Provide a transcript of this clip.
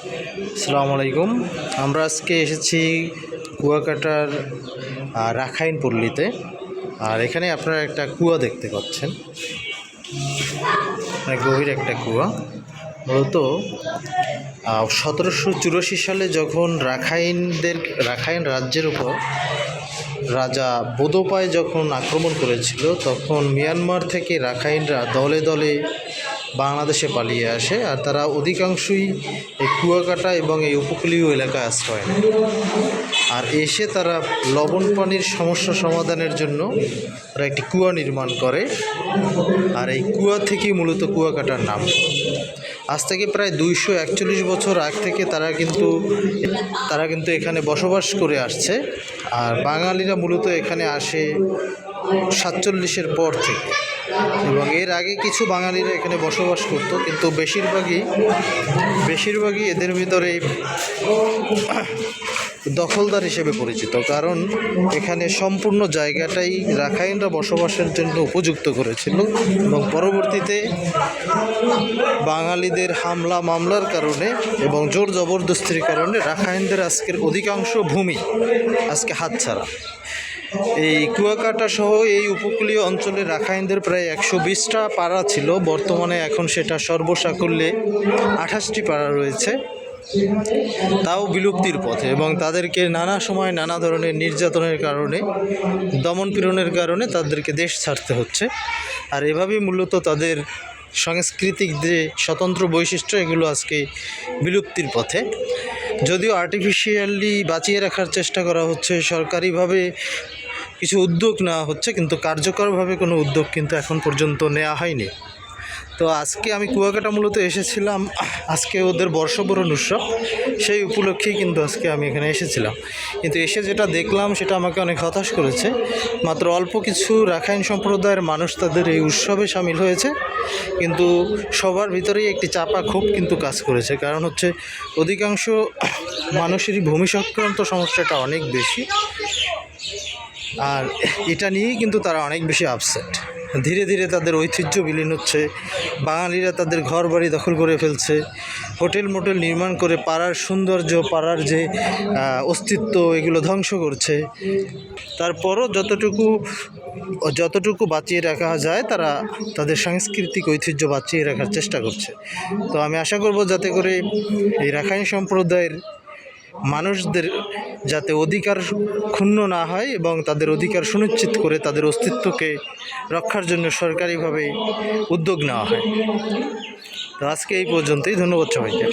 আসসালামু আলাইকুম আমরা আজকে এসেছি কুয়াকাটার রাখাইন পল্লীতে। আর এখানে আপনারা একটা কুয়া দেখতে পাচ্ছেন। অনেক গভীর একটা কুয়া। মূলত সতেরোশো চুরাশি সালে যখন রাখাইনদের, রাখাইন রাজ্যের উপর রাজা বোদোপায় যখন আক্রমণ করেছিল, তখন মিয়ানমার থেকে রাখাইনরা দলে দলে বাংলাদেশে পালিয়ে আসে আর তারা অধিকাংশই এই কুয়াকাটা এবং এই উপকূলীয় এলাকায় আশ্রয় নেয়। আর এসে তারা লবণ পানির সমস্যা সমাধানের জন্য তারা একটি কুয়া নির্মাণ করে আর এই কুয়া থেকেই মূলত কুয়াকাটার নাম। আজ থেকে প্রায় দুইশো একচল্লিশ বছর আগ থেকে তারা কিন্তু তারা কিন্তু এখানে বসবাস করে আসছে আর বাঙালিরা মূলত এখানে আসে সাতচল্লিশের পর থেকে। এবং এর আগে কিছু বাঙালিরা এখানে বসবাস করতো, কিন্তু বেশিরভাগই বেশিরভাগই এদের ভিতরে দখলদার হিসেবে পরিচিত, কারণ এখানে সম্পূর্ণ জায়গাটাই রাখাইনরা বসবাসের জন্য উপযুক্ত করেছিল এবং পরবর্তীতে বাঙালিদের হামলা, মামলার কারণে এবং জোর জবরদস্তির কারণে রাখাইনদের আজকের অধিকাংশ ভূমি আজকে হাতছাড়া। এই কুয়াকাটা সহ এই উপকূলীয় অঞ্চলে রাখাইনদের প্রায় একশো বিশটা পাড়া ছিল। বর্তমানে এখন সেটা সর্বসাকুল্যে আঠাশটি পাড়া রয়েছে। তাও বিলুপ্তির পথে এবং তাদেরকে নানা সময় নানা ধরনের নির্যাতনের কারণে, দমন পীড়নের কারণে তাদেরকে দেশ ছাড়তে হচ্ছে। আর এভাবেই মূলত তাদের সাংস্কৃতিক যে স্বতন্ত্র বৈশিষ্ট্য, এগুলো আজকে বিলুপ্তির পথে। যদিও আর্টিফিশিয়ালি বাঁচিয়ে রাখার চেষ্টা করা হচ্ছে, সরকারিভাবে কিছু উদ্যোগ নেওয়া হচ্ছে, কিন্তু কার্যকরভাবে কোনো উদ্যোগ কিন্তু এখন পর্যন্ত নেওয়া হয়নি। তো আজকে আমি কুয়াকাটা মূলত এসেছিলাম, আজকে ওদের বর্ষবরণ উৎসব, সেই উপলক্ষেই কিন্তু আজকে আমি এখানে এসেছিলাম। কিন্তু এসে যেটা দেখলাম, সেটা আমাকে অনেক হতাশ করেছে। মাত্র অল্প কিছু রাখাইন সম্প্রদায়ের মানুষ তাদের এই উৎসবে সামিল হয়েছে, কিন্তু সবার ভিতরেই একটি চাপা ক্ষোভ কিন্তু কাজ করেছে। কারণ হচ্ছে, অধিকাংশ মানুষেরই ভূমি সংক্রান্ত সমস্যাটা অনেক বেশি। আর এটা নিয়েই কিন্তু তারা অনেক বেশি আপসেট ধীরে ধীরে তাদের ঐতিহ্য বিলীন হচ্ছে, বাঙালিরা তাদের ঘর বাড়ি দখল করে ফেলছে, হোটেল মোটেল নির্মাণ করে পাড়ার সৌন্দর্য, পাড়ার যে অস্তিত্ব, এগুলো ধ্বংস করছে। তারপরও যতটুকু যতটুকু বাঁচিয়ে রাখা যায়, তারা তাদের সাংস্কৃতিক ঐতিহ্য বাঁচিয়ে রাখার চেষ্টা করছে। তো আমি আশা করব যাতে করে এই রাখাইন সম্প্রদায়ের মানুষদের যাতে অধিকার ক্ষুণ্ণ না হয় এবং তাদের অধিকার সুনিশ্চিত করে তাদের অস্তিত্বকে রক্ষার জন্য সরকারিভাবে উদ্যোগ নেওয়া হয়। তো আজকে এই পর্যন্তই। ধন্যবাদ সবাইকে।